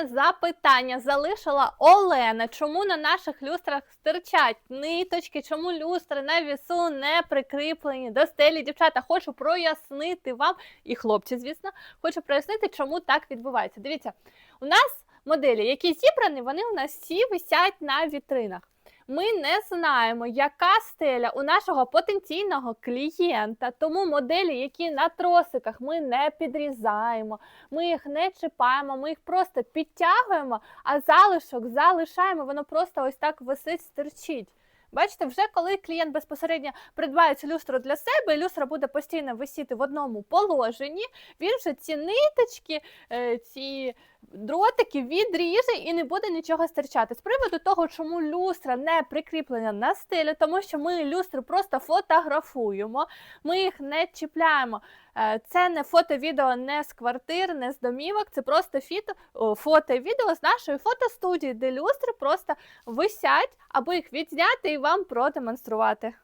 Наступне запитання залишила Олена. Чому на наших люстрах стирчать ниточки? Чому люстри на вісу не прикріплені до стелі? Дівчата, хочу прояснити вам, і хлопці, звісно, хочу прояснити, чому так відбувається. Дивіться, у нас моделі, які зібрані, вони у нас всі висять на вітринах. Ми не знаємо, яка стеля у нашого потенційного клієнта, тому моделі, які на тросиках ми не підрізаємо, ми їх не чіпаємо, ми їх просто підтягуємо, а залишок залишаємо, воно просто ось так висить, стирчить. Бачите, вже коли клієнт безпосередньо придбає цю люстру для себе, люстра буде постійно висіти в одному положенні, він вже ці ниточки, е, ці дротики відріже і не буде нічого стирчати. З приводу того, чому люстра не прикріплена на стелю, тому що ми люстри просто фотографуємо, ми їх не чіпляємо. Е, Це не фото-відео не з квартир, не з домівок, це просто фото-відео з нашої фотостудії, де люстри просто висять, аби їх відзняти і вам продемонструвати.